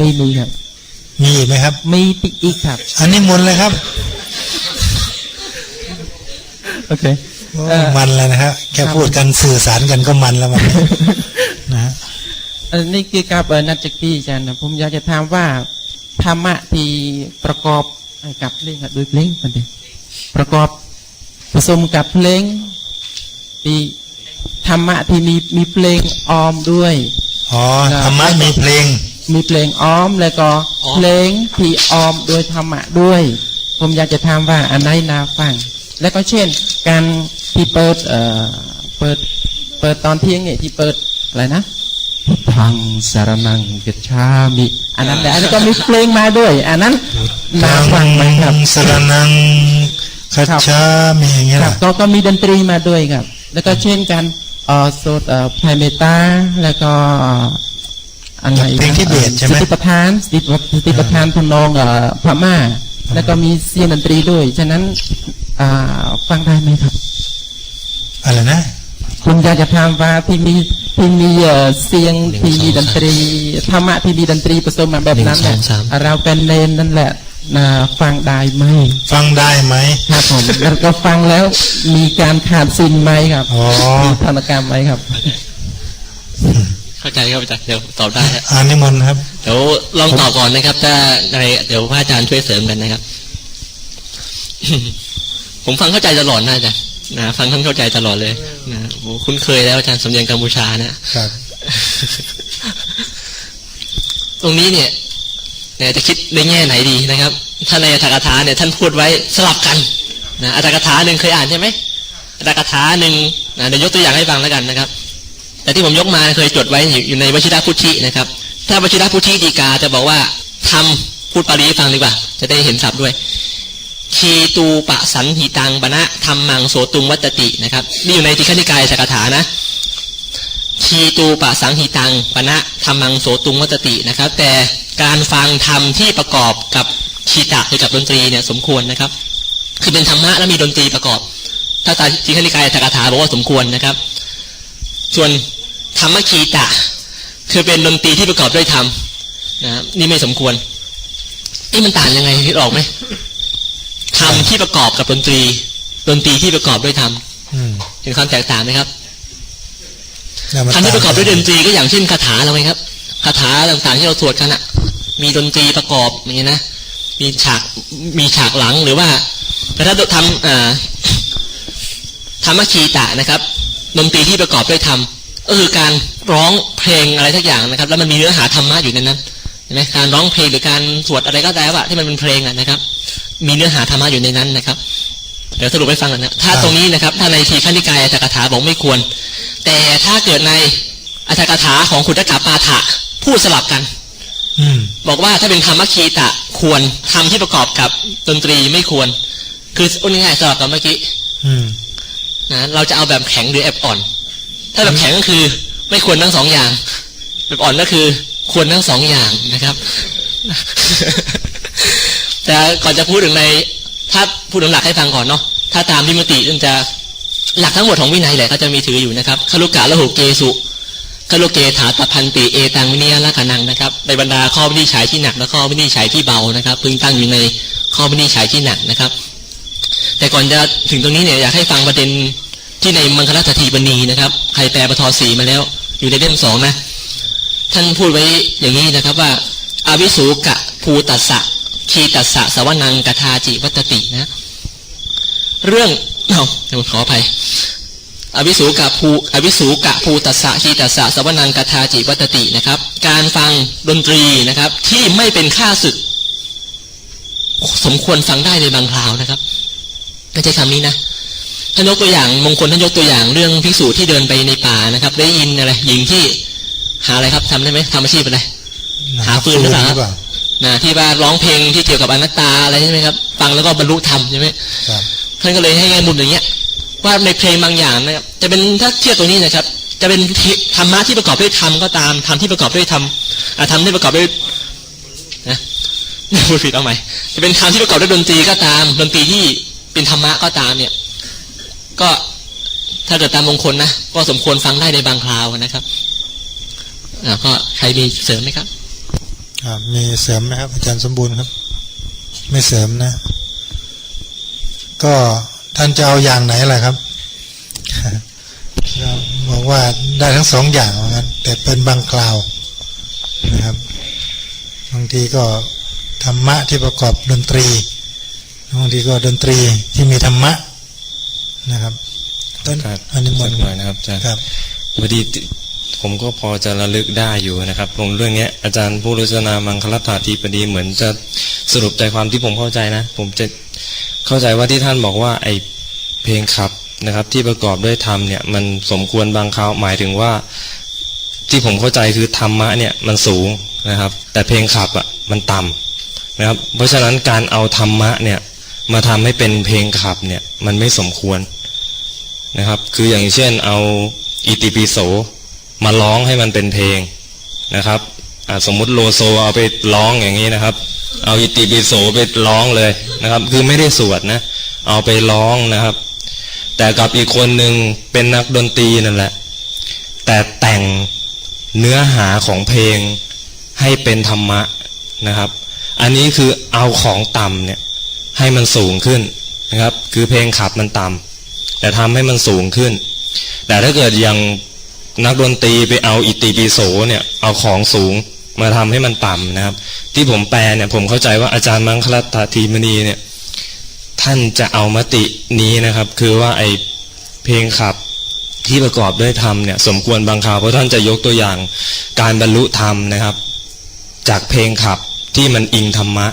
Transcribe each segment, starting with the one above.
ครับไม่มีครับ มีอีกไหมครับ มีอีกครับ อันนี้มนต์เลยครับโอเคโอ้เอ่อมันแล้วนะครับแค่ครับพูดกันสื่อสารกันก็มันแล้วมันนะฮะอันนี้คือกับเอ่อนัดจักรีอาจารย์นะผมอยากจะถามว่าธรรมะที่ประกอบกับเพลงอะโดยเพลงมันเองประกอบผสมกับเพลงที่ธรรมะที่มีมีเพลงออมด้วยอ๋อครับธรรมะมีเพลง มีเพลงอ้อมแล้วก็อ๋อเพลงที่อ้อมโดยธรรมะด้วย ผมอยากจะถามว่าอันไหนน่าฟัง แล้วก็เช่น การที่เปิดเอ่อเปิดเปิดตอนเที่ยงเนี่ยที่เปิดอะไรนะพุทธังสารนังกัจฉามิอันนั้นแหละอันนั้นก็มีเพลงมาด้วยอันนั้นน่าฟังไหมครับสรนังคัจครับฉามีอย่างเงี้ยคเหรรับอก็ก็มีดนตรีมาด้วยครับ แล้วก็เช่นกันเอ่อโซดเอ่อไพเมตาแล้วก็เอ่ออะไรนะเพลงที่เบสใช่ไหมสติปัฏฐานสติปัฏสติปัฏฐานทำนองเอ่อพม่า แล้วก็มีเสียงดนตรีด้วย ฉะนั้นอ่าฟังได้ไหมครับ อะไรนะ คุณอยากจะถามว่าที่มีที่มีเอ่อเสียงที่มีดนตรีธรรมะที่มีดนตรีผสมมาแบบนั้นแหละหนึ่งสองสามเราเป็นเลนนั่นแหละนะฟังได้ไหม ฟังได้ไหมครับผมแล้วก็ฟังแล้วมีการขาดสินไหมครับอ๋อมีธนกรรมไหมครับเข้าใจครับอาจารย์เดี๋ยวตอบได้ฮะอานิมนต์ครับเดี๋ยวลองตอบก่อนนะครับ ถ้าอะไรเดี๋ยวพระอาจารย์ช่วยเสริมกันนะครับ ผมฟังเข้าใจตลอดนะอาจารย์นะฟังท่านเข้าใจตลอดเลยนะโอ้คุ้นเคยแล้วอาจารย์สำเนียงกัมพูชานะครับ ตรงนี้เนี่ยเนี่ยจะคิดในแง่ไหนดีนะครับถ้าในอัตถกถาเนี่ยท่านพูดไว้สลับกันนะอัตถกถาหนึ่งเคยอ่านใช่ไหมอัตถกถาหนึ่งนะเดี๋ยวยกตัวอย่างให้ฟังแล้วกันนะครับ แต่ที่ผมยกมาเคยจดไว้อยู่ในวชิระพุทธินะครับ ถ้าวชิระพุทธิดีกาจะบอกว่าทำพูดปาลีฟังดีกว่า จะได้เห็นศัพท์ด้วยคีตูปะสันหิตังบณะธรรมังโสตุงวัตตินะครับนี่อยู่ในติฆนิกายสักถานะทีตูปะสังหิตังปณะธรรมังโสตุงวัตตินะครับ แต่การฟังธรรมที่ประกอบกับคีตะหรือกับดนตรีเนี่ยสมควรนะครับ คือเป็นธรรมะและมีดนตรีประกอบ ถ้าตามทีฆนิกายสักถาบอกว่าสมควรนะครับ ส่วน ธรรมคีตะ คือเป็นดนตรีที่ประกอบด้วยธรรมนะครับนี่ไม่สมควรนี่มันต่างยังไงคิดออกไหมธรรมที่ประกอบกับดนตรี ดนตรีที่ประกอบด้วยธรรมอืมเห็นความแตกต่างไหมครับแล้วมันคำที่ประกอบด้วยดนต่างตรีก็อย่างเช่นคาถาเราไงครับคาถาต่างๆที่เราสวดกันอะมีดนตรีประกอบอย่างนี้นะมีฉากมีฉากหลังหรือว่าแต่ถ้าทำอ่าธรรมคีตะนะครับดนตรีที่ประกอบด้วยธรรม ก็คือการร้องเพลงอะไรสักอย่างนะครับ แล้วมันมีเนื้อหาธรรมะอยู่ในนั้นเห็นไหมการร้องเพลงหรือการสวดอะไรก็ได้ว่าที่มันเป็นเพลงอะนะครับ มีเนื้อหาธรรมะอยู่ในนั้นนะครับ เดี๋ยวสรุปให้ฟังกันนะถ้าตรงนี้นะครับ ถ้าในทีขันธิกายอัตถกถาบอกไม่ควร แต่ถ้าเกิดในอัตถกถาของขุทกาปาฐะพูดสลับกันอืมบอกว่าถ้าเป็นคำมัคคีตะควรคำที่ประกอบกับดนตรีไม่ควร คือพูดง่ายๆสลับกับเมื่อกี้อืมนะเราจะเอาแบบแข็งหรือแบบอ่อน ถ้าแบบแข็งก็คือ ไม่ควรทั้งสองอย่าง แบบอ่อนก็คือ ควรทั้งสองอย่างนะครับ แต่ก่อนจะพูดถึงใน ถ้าพูดถึงหลักให้ฟังก่อนเนาะถ้าตามวิมติมันจะหลักทั้งหมดของวินัยแหละก็จะมีถืออยู่นะครับคารุกะละหุเกสุคารุเกถาตพันติเอตังวินิยละกนังนะครับในบรรดาข้อวินิจฉัยที่หนักและข้อวินิจฉัยที่เบานะครับ พึงตั้งอยู่ในข้อวินิจฉัยที่หนักนะครับ แต่ก่อนจะถึงตรงนี้เนี่ยอยากให้ฟังประเด็น ที่ในมังคลสถีบณีนะครับใครแปลปทสีมาแล้ว อยู่ในเล่มสองนะ ท่านพูดไว้อย่างนี้นะครับว่าอาวิสูกะภูตัสสะคีตัสสะสวนังกทาจิวัตตินะ เรื่องเอาเดี๋ยวขออภัยอวิสูกะภูอวิสูกะภูตัสสะคีตัสสะสวนังกทาจิวัตตินะครับ การฟังดนตรีนะครับ ที่ไม่เป็นค่าศึก สมควรฟังได้ในบางคราวนะครับไม่ใช่คำนี้นะ ท่านยกตัวอย่างมงคลท่านยกตัวอย่างเรื่องภิกษุที่เดินไปในป่านะครับ ได้ยินอะไรหญิงที่หาอะไรครับทำได้ไหมทำอาชีพอะไรหาฟืนหรือเปล่าครับนะที่ว่าร้องเพลงที่เกี่ยวกับอนัตตาอะไรใช่ไหมครับฟังแล้วก็บรรลุธรรมใช่ไหมครับท่านก็เลยให้แง่มุมอย่างเงี้ย ว่าในเพลงบางอย่างนะครับจะเป็นถ้าเทียบตรงนี้นะครับ จะเป็นธรรมะที่ประกอบด้วยธรรมก็ตามธรรมที่ประกอบด้วยธรรมอ่าธรรมที่ประกอบด้วยนะพูดผิดเอาใหม่จะเป็นธรรมที่ประกอบด้วยดนตรีก็ตามดนตรีที่เป็นธรรมะก็ตามเนี่ย ก็ถ้าเกิดตามมงคลนะก็สมควรฟังได้ในบางคราวนะครับอ่าก็ใครมีเสริมไหมครับมีเสริมไหมครับ อาจารย์สมบูรณ์ครับ ไม่เสริมนะ ก็ท่านจะเอาอย่างไหนล่ะครับบอกว่าได้ทั้งสองอย่างว่างั้นแต่เป็นบางคราวนะครับบางทีก็ธรรมะที่ประกอบดนตรีบางทีก็ดนตรีที่มีธรรมะ นะครับต้นครับอันนี้มสันกต์หน่อยนะครับอาจารย์ครับพอดีผมก็พอจะระลึกได้อยู่นะครับผมเรื่องเนี้ยอาจารย์ผู้รจนามังคลัตถาทีปดีเหมือนจะสรุปใจความที่ผมเข้าใจนะ ผมจะเข้าใจว่าที่ท่านบอกว่าไอเพลงขับนะครับ ที่ประกอบด้วยธรรมเนี่ย มันสมควรบางคราวหมายถึงว่า ที่ผมเข้าใจคือธรรมะเนี่ยมันสูงนะครับ แต่เพลงขับอะมันต่ำนะครับ เพราะฉะนั้นการเอาธรรมะเนี่ย มาทำให้เป็นเพลงขับเนี่ยมันไม่สมควรนะครับ คืออย่างเช่นเอาอิติปิโสมาร้องให้มันเป็นเพลงนะครับสมมุติโลโซเอาไปร้องอย่างนี้นะครับ เอาอิติปิโสไปร้องเลยนะครับ คือไม่ได้สวดนะเอาไปร้องนะครับ แต่กับอีกคนหนึ่งเป็นนักดนตรีนั่นแหละ แต่แต่งเนื้อหาของเพลงให้เป็นธรรมะนะครับ อันนี้คือเอาของต่ำเนี่ย ให้มันสูงขึ้นนะครับ คือเพลงขับมันต่ำแต่ทำให้มันสูงขึ้น แต่ถ้าเกิดย่างนักดนตรีไปเอาอิติปิโสเนี่ยเอาของสูงมาทำให้มันต่ำนะครับ ที่ผมแปลเนี่ยผมเข้าใจว่าอาจารย์มังคลัตทีมณีเนี่ยท่านจะเอามตินี้นะครับ คือว่าไอเพลงขับที่ประกอบด้วยธรรมเนี่ยสมควรบางคราวเพราะท่านจะยกตัวอย่างการบรรลุธรรมนะครับ จากเพลงขับที่มันอิงธรรมะ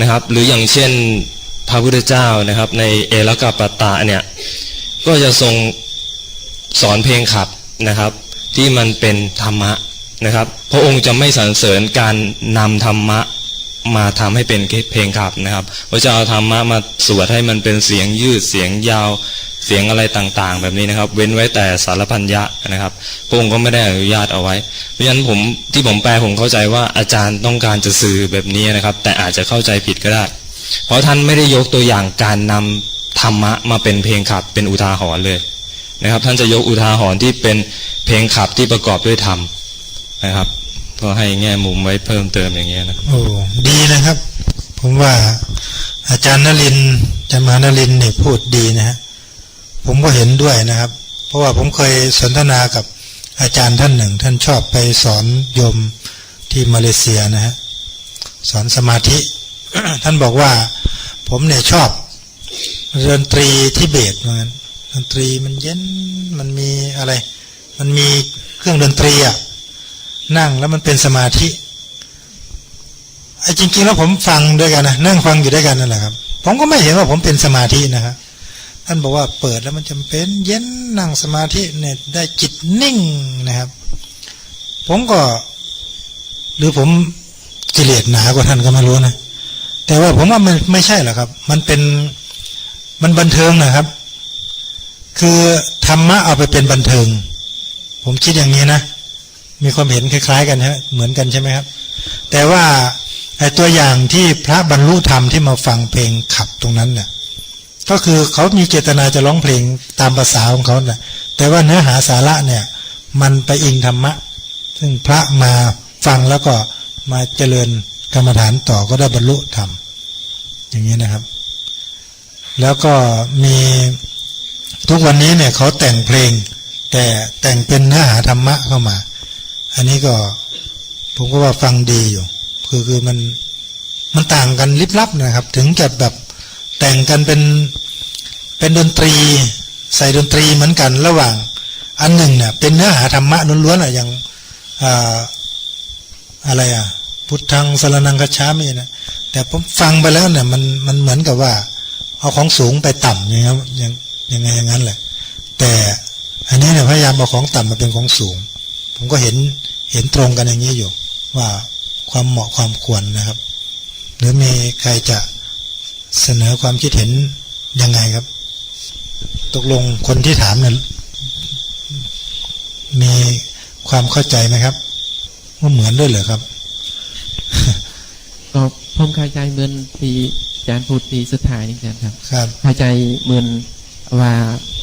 นะครับ หรืออย่างเช่นพระพุทธเจ้านะครับ ในเอลกัปปตะเนี่ยก็จะทรงสอนเพลงขับนะครับ ที่มันเป็นธรรมะนะครับ พระองค์จะไม่สรรเสริญการนำธรรมะ มาทำให้เป็นเพลงขับนะครับพระเจ้าเอาธรรมะมาสวดให้มันเป็นเสียงยืดเสียงยาวเสียงอะไรต่างๆ แบบนี้นะครับ เว้นไว้แต่สารพันยะนะครับพระองค์ก็ไม่ได้อนุญาตเอาไว้ เพราะฉะนั้นผมที่ผมแปลผมเข้าใจว่าอาจารย์ต้องการจะสื่อแบบนี้นะครับ แต่อาจจะเข้าใจผิดก็ได้ เพราะท่านไม่ได้ยกตัวอย่างการนำธรรมะมาเป็นเพลงขับเป็นอุทาหรณ์เลยนะครับ ท่านจะยกอุทาหรณ์ที่เป็นเพลงขับที่ประกอบด้วยธรรมนะครับ ก็ให้แง่มุมไว้เพิ่มเติมอย่างเงี้ยนะโอ้ดีนะครับ ผมว่า อาจารย์นลินอาจารย์มานลินเนี่ยพูดดีนะฮะผมก็เห็นด้วยนะครับ เพราะว่าผมเคยสนทนากับอาจารย์ท่านหนึ่ง ท่านชอบไปสอนโยมที่มาเลเซียนะฮะสอนสมาธิ ท่านบอกว่า ผมเนี่ยชอบดนตรีทิเบตเหมือนดนตรีมันเย็นมันมีอะไร มันมีเครื่องดนตรีอะ นั่งแล้วมันเป็นสมาธิไอ้จริง ๆ แล้วผมฟังด้วยกันนะนั่งฟังอยู่ด้วยกันนั่นแหละครับ ผมก็ไม่เห็นว่าผมเป็นสมาธินะครับท่านบอกว่าเปิดแล้วมันจำเป็น เย็นนั่งสมาธิเนี่ยได้จิตนิ่งนะครับ ผมก็ หรือผมกิเลสหนากว่าท่านก็ไม่รู้นะแต่ว่าผมว่ามันไม่ใช่หรอกครับ มันเป็นมันบันเทิงนะครับ คือธรรมะเอาไปเป็นบันเทิง ผมคิดอย่างนี้นะ มีความเห็นคล้าย ๆ กันใช่ไหมเหมือนกันใช่ไหมครับ แต่ว่าไอ้ตัวอย่างที่พระบรรลุธรรมที่มาฟังเพลงขับตรงนั้นเนี่ยก็คือเขามีเจตนาจะร้องเพลงตามภาษาของเขาน่ะแต่ว่าเนื้อหาสาระเนี่ย มันไปอิงธรรมะ ซึ่งพระมาฟังแล้วก็มาเจริญกรรมฐานต่อก็ได้บรรลุธรรม อย่างนี้นะครับ แล้วก็มีทุกวันนี้เนี่ยเขาแต่งเพลง แต่แต่งเป็นเนื้อหาธรรมะเข้ามา อันนี้ก็ผมก็ว่าฟังดีอยู่ คือคือมันมันต่างกันลิบลับนะครับ ถึงจะแบบแต่งกันเป็นเป็นดนตรี ใส่ดนตรีเหมือนกันระหว่าง อันหนึ่งเนี่ยเป็นเนื้อหาธรรมะล้วนๆอะอย่างอ่าอะไรอะ พุทธังสรนังกัจฉามินะแต่ผมฟังไปแล้วเนี่ยมันมันเหมือนกับว่า เอาของสูงไปต่ำอย่างเงี้ยอย่างยังไงอย่างนั้นแหละ แต่อันนี้เนี่ยพยายามเอาของต่ำมาเป็นของสูง ผมก็เห็นเห็นตรงกันอย่างนี้อยู่ ว่าความเหมาะความควรนะครับ หรือมีใครจะเสนอความคิดเห็นยังไงครับ ตกลงคนที่ถามเนี่ยมีความเข้าใจไหมครับว่าเหมือนด้วยเหรอครับก็ผมเข้าใจเหมือนที่อาจารย์พูดที่สุดท้ายนี่อาจารย์ครับ ครับเข้าใจเหมือนว่า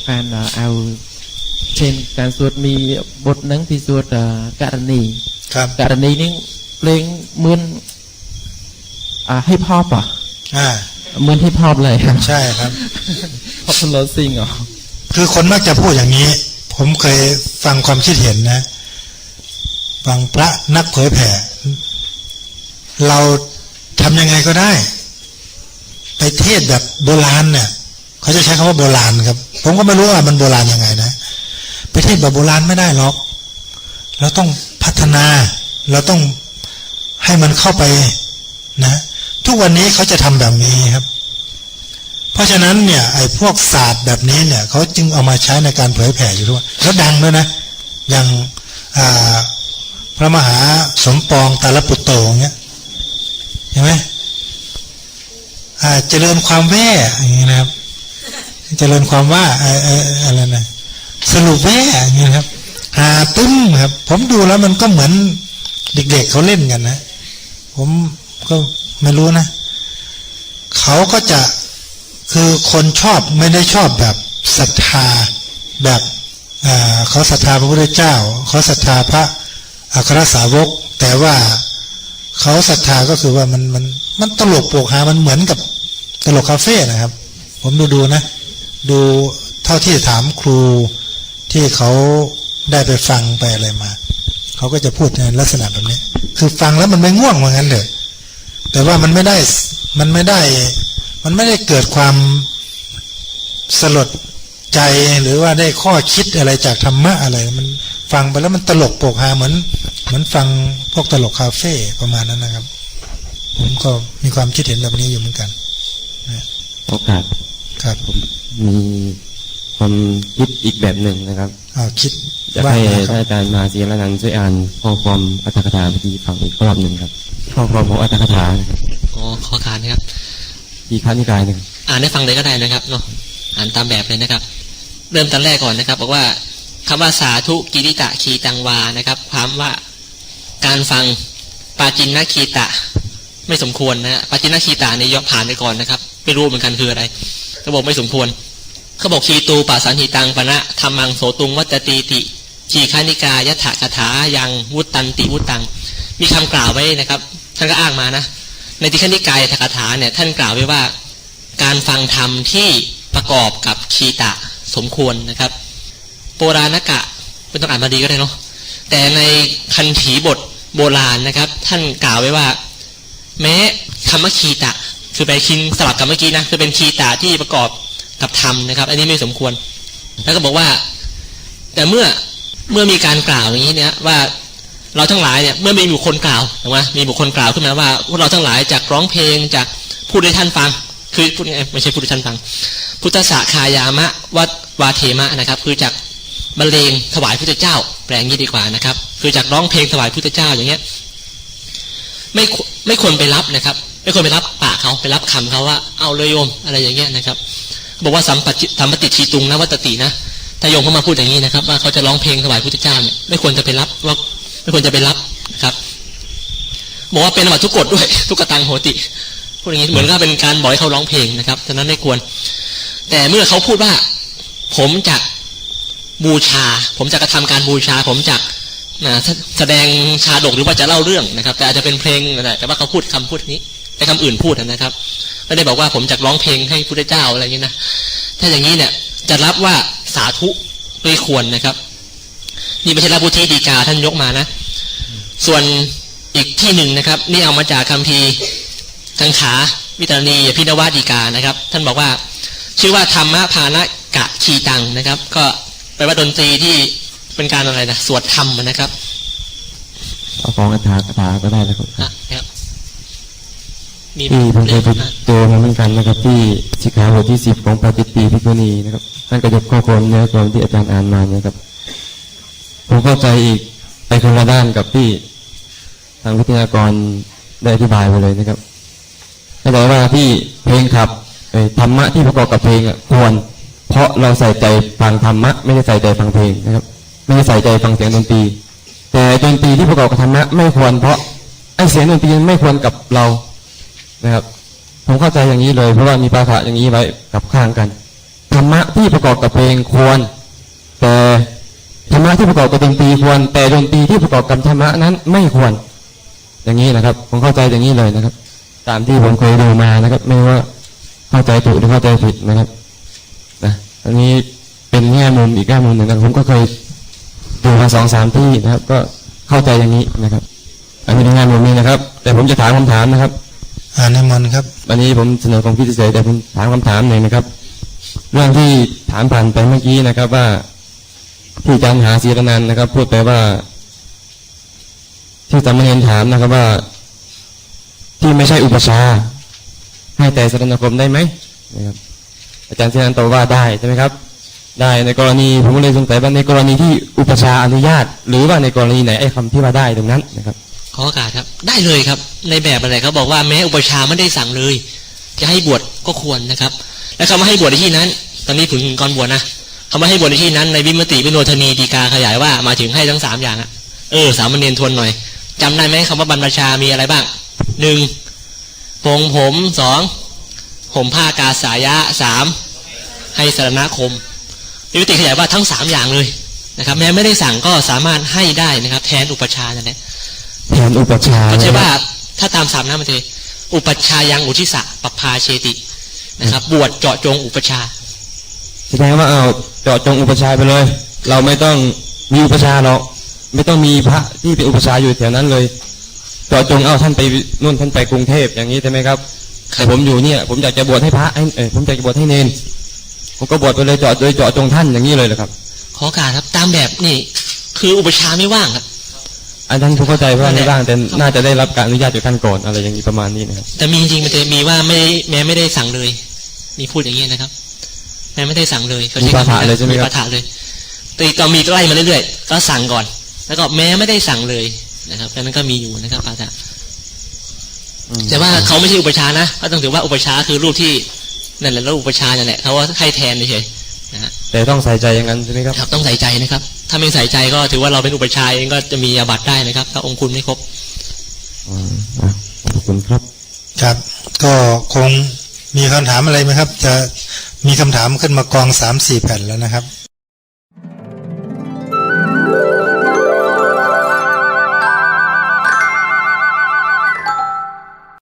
การเอ่อเอา เช่นการสวดมีบทหนังที่สวดเอ่อกรณีครับกรณีนี้เพลงเหมือนอ่าให้พอบอะอ่าเหมือนที่พอบเลยครับใช่ครับพอบโรซิงเหรอคือคนมักจะพูดอย่างนี้ ผมเคยฟังความคิดเห็นนะฟังพระนักเผยแผ่ เราทำยังไงก็ได้ ไปเทศแบบโบราณเนี่ยเขาจะใช้คำว่าโบราณครับ ผมก็ไม่รู้ว่ามันโบราณยังไงนะ ไปเทศแบบโบราณไม่ได้หรอก เราต้องพัฒนา เราต้องให้มันเข้าไปนะ ทุกวันนี้เขาจะทำแบบนี้ครับ เพราะฉะนั้นเนี่ยไอ้พวกศาสตร์แบบนี้เนี่ยเขาจึงเอามาใช้ในการเผยแผ่อยู่ด้วยแล้วดังด้วยนะ อย่างพระมหาสมปองตาลปุตโตอย่างเงี้ยเห็นไหมอ่าเจริญความแว่อย่างเงี้ยนะครับ เจริญความว่าอออะไรนะ สรุปแว่อย่เงี้ยครับหาตึ้มครับ ผมดูแล้วมันก็เหมือนเด็กๆเขาเล่นกันนะ ผมก็ไม่รู้นะ เขาก็จะคือคนชอบไม่ได้ชอบแบบศรัทธาแบบเขาศรัทธาพระพุทธเจ้า เขาศรัทธาพระอัครสาวก แต่ว่าเขาศรัทธาก็คือว่ามันมันมันตลกโปกฮามันเหมือนกับตลกคาเฟ่นะครับ ผมดูดูนะ ดูเท่าที่ถามครู ที่เขาได้ไปฟังไปอะไรมา เขาก็จะพูดในลักษณะแบบนี้ คือฟังแล้วมันไม่ง่วงเหมือนกันเถอะแต่ว่ามันไม่ได้มันไม่ได้ มันไม่ได้เกิดความสลดใจหรือว่าได้ข้อคิดอะไรจากธรรมะอะไร มันฟังไปแล้วมันตลกโปกฮาเหมือน เหมือนฟังพวกตลกคาเฟ่ประมาณนั้นนะครับ ผมก็มีความคิดเห็นแบบนี้อยู่เหมือนกันโอกาสครับมี ความคิดอีกแบบหนึ่งนะครับเอาคิดจะว่าให้ไงคท่านรับอาจารย์มาเสียละนันช่วยอ่านข้อความอัตถกถาเมื่อกี้ฟังอีกรอบหนึ่งครับข้อความของอัตถกถานะครับอ๋อขอการนะครับทีฆานิกายหนึ่งอ่านให้ฟังเลยก็ได้นะครับเนาะอ่านตามแบบเลยนะครับ เริ่มตอนแรกก่อนนะครับ บอกว่าคำว่าสาธุกิริตะคีตังวานะครับ ความว่าการฟังปาจินนาคีตะ ไม่สมควรนะฮะปาจินนาคีตะเนี่ยยกผ่านไปก่อนนะครับ ไม่รู้เหมือนกันคืออะไรเขาบอกไม่สมควร เขาบอกคีตูปาสันหิตังปณะธรรมังโสตุงวัตตีติจีคานิกายะถะคาถายังวุตตันติวุตตัง มีคำกล่าวไว้นะครับ ท่านก็อ้างมานะ ในติคานิกายถกถาเนี่ยท่านกล่าวไว้ว่า การฟังธรรมที่ประกอบกับคีตะสมควรนะครับโบราณกะไม่ต้องอ่านมาดีก็ได้เนาะแต่ในคันถีบทโบราณนะครับ ท่านกล่าวไว้ว่า แม้คำว่าคีตะ คือไปคินสลับกับเมื่อกี้นะคือเป็นคีตะที่ประกอบ กับธรรมนะครับ อันนี้ไม่สมควร แล้วก็บอกว่า แต่เมื่อเมื่อมีการกล่าวอย่างนี้เนี่ยว่าเราทั้งหลายเนี่ยเมื่อมีบุคคลกล่าวถูกไหมมีบุคคลกล่าวขึ้นมาว่าพวกเราทั้งหลายจากร้องเพลงจากพูดให้ท่านฟัง คือพูดยังไงไม่ใช่พูดให้ท่านฟัง พุทธสาคายามะวัดวาเทมะนะครับ คือจากบรรเลงถวายพุทธเจ้า แปลงนี้ดีกว่านะครับ คือจากร้องเพลงถวายพุทธเจ้าอย่างเงี้ยไม่ไม่ควรไปรับนะครับ ไม่ควรไปรับปากเขาไปรับคำเขาว่าเอาเลยโยมอะไรอย่างเงี้ยนะครับ บอกว่าสัมปติสัมปติชีตุงนะวัตตินะถ้าโยมเขามาพูดอย่างนี้นะครับ ว่าเขาจะร้องเพลงถวายพุทธเจ้าเนี่ยไม่ควรจะไปรับว่าไม่ควรจะไปรับนะครับบอกว่าเป็นอวัตทุกกฎด้วย ทุกกตังโหติพูดอย่างนี้เหมือนกับเป็นการบอกให้เขาร้องเพลงนะครับฉะนั้นไม่ควร แต่เมื่อเขาพูดว่า ผมจะบูชา ผมจะกระทำการบูชา ผมจะนะแสแสดงชาดกหรือว่าจะเล่าเรื่องนะครับ แต่อาจจะเป็นเพลงก็ได้แต่ว่าเขาพูดคำพูดนี้แต่คำอื่นพูดนะครับ ไม่ได้บอกว่าผมจะร้องเพลงให้พุทธเจ้าอะไรอย่างนี้นะถ้าอย่างนี้เนี่ยจะรับว่าสาธุไม่ควรนะครับ นี่ไม่ใช่รับพุทธิดีกาท่านยกมานะ ส่วนอีกที่หนึ่งนะครับ นี่เอามาจากคำพีร์กังขาวิตรณีพินวาดีกานะครับ ท่านบอกว่า ชื่อว่าธรรมะพานกะชีตังนะครับ ก็แปลว่าดนตรีที่เป็นการอะไรนะสวดธรรมนะครับเอาของอัตถกถาก็ได้นะครับ อะนะครับมีที่ผมเคยมไปนะเจอมาเหมือนกันนะครับที่สิกขาบทที่สิบของปาจิตตีพิกุณีนะครับท่านก็ยกข้อความเนื้อความที่อาจารย์อ่านมาเนี่ยครับผมเข้าใจอีกไปคนละด้านกับที่ทางวิทยากรได้อธิบายไปเลยนะครับเข้าใจว่าที่เพลงขับธรรมะที่ประกอบกับเพลงควร เพราะเราใส่ใจฟังธรรมะไม่ได้ใส่ใจฟังเพลงนะครับ ไม่ได้ใส่ใจฟังเสียงดนตรี แต่ดนตรีที่ประกอบกับธรรมะไม่ควรเพราะไอเสียงดนตรีไม่ควรกับเรา นะครับ ผมเข้าใจอย่างนี้เลย เพราะว่ามีปาฐะอย่างนี้ไว้กับข้างกันธรรมะที่ประกอบกับเพลงควร แต่ธรรมะที่ประกอบกับดนตรีควร แต่ดนตรีที่ประกอบกับธรรมะนั้นไม่ควร อย่างนี้นะครับ ผมเข้าใจอย่างนี้เลยนะครับ ตามที่ผมเคยดูมานะครับ ไม่ว่าเข้าใจถูกหรือเข้าใจผิดนะครับนะอันนี้เป็นแง่มุมอีกแง่มุมหนึ่งนะผมก็เคยดูมาสองสามที่นะครับ ก็เข้าใจอย่างนี้นะครับ อันนี้เป็นแง่มุมนี้นะครับ แต่ผมจะถามคำถามนะครับ อ่านิมนครับ วันนี้ผมเสนอความคิดเฉยแต่ผมถามคำถามหนึ่งนะครับ เรื่องที่ถามผ่านไปเมื่อกี้นะครับว่าที่อาจารย์หาศีรนันนะครับ พูดไปว่า ที่สามเณรถามนะครับว่า ที่ไม่ใช่อุปชา ให้แต่สรณคมได้ไหมนะครับ อาจารย์ศีรนันตอบว่าได้ใช่ไหมครับ ได้ในกรณีผมเลยสงสัยว่าในกรณีที่อุปชาอนุญาต หรือว่าในกรณีไหนไอ้คำที่ว่าได้ตรงนั้นนะครับ ขอโอกาสครับ ได้เลยครับ ในแบบอะไรเขาบอกว่าแม้อุปชาไม่ได้สั่งเลย จะให้บวชก็ควรนะครับ และคำว่าให้บวชในที่นั้น ตอนนี้ถึงก่อนบวชนะคำว่าให้บวชในที่นั้นในวิมติวิโนทนีดีกาขยายว่ามาถึงให้ทั้งสามอย่างอะเออสามเณรทวนหน่อยจำได้ไหมคำว่าบรรพชามีอะไรบ้างหนึ่งปงผมสองห่มผ้ากาสายะสามให้สารณคมวิมติขยายว่าทั้งสามอย่างเลยนะครับ แม้ไม่ได้สั่งก็สามารถให้ได้นะครับ แทนอุปชาย์นั่นแหละ แทนอุปชฌาย์ก็ใช่นะคว่ารับถ้าตามสามน้ำมันเทอุปชฌายังอุทิสะปปพาเชตินะครับ บวชเจาะจงอุปชฌาย์แสดงว่าเอาเจาะจงอุปชฌาย์ไปเลย เราไม่ต้องมีอุปชฌาย์หรอกไม่ต้องมีพระที่เป็นอุปชฌาย์อยู่แถวนั้นเลยเจาะจงเอาท่านไปนู่นท่านไปกรุงเทพอย่างนี้ใช่ไหมครับแต่ผมอยู่เนี่ย ผมอยากจะบวชให้พระให้เออผมอยากจะบวชให้เนนผมก็บวชไปเลยเจาะโดยเจาะจงท่านอย่างนี้เลยเหรอครับ ขอโอการครับตามแบบนี่ คืออุปชฌาย์ไม่ว่างครับ อันนั้นผมเข้าใจว่าไม่บ้างแต่น่าจะได้รับการอนุญาตจากท่านก่อนอะไรอย่างนี้ประมาณนี้นะครับแต่มีจริงๆมันจะมีว่าไม่ได้แม้ไม่ได้สั่งเลย มีพูดอย่างนี้ยนะครับ แม้ไม่ได้สั่งเลยเขมีใช้ปาคำฐะนี้นะเลยใช่ไหมครับปาฐะเลยแต่ก็มีไล่มาเรื่อยๆก็สั่งก่อน แล้วก็แม้ไม่ได้สั่งเลยนะครับดังนั้นก็มีอยู่นะครับปาฐะอืมแต่ว่าเขาไม่ใช่อุปชฌาย์นะก็ต้องถือว่าอุปชฌาย์คือรูปที่นั่นแหละแล้วอุปชฌาย์นั่นแหละเขาว่าให้แทนเฉยๆนะฮะแต่ต้องใส่ใจอย่างนั้นใช่ไหมครับครับต้องใส่ใจนะครับ ถ้าไม่ใส่ใจก็ถือว่าเราเป็นอุปชฌาย์เองก็จะมีอาบัติได้นะครับ ถ้าองค์คุณไม่ครบอืมอะขอบคุณครับ ครับ ก็คงมีคำถามอะไรไหมครับ จะมีคำถามขึ้นมากองสามสี่แผ่นแล้วนะครับ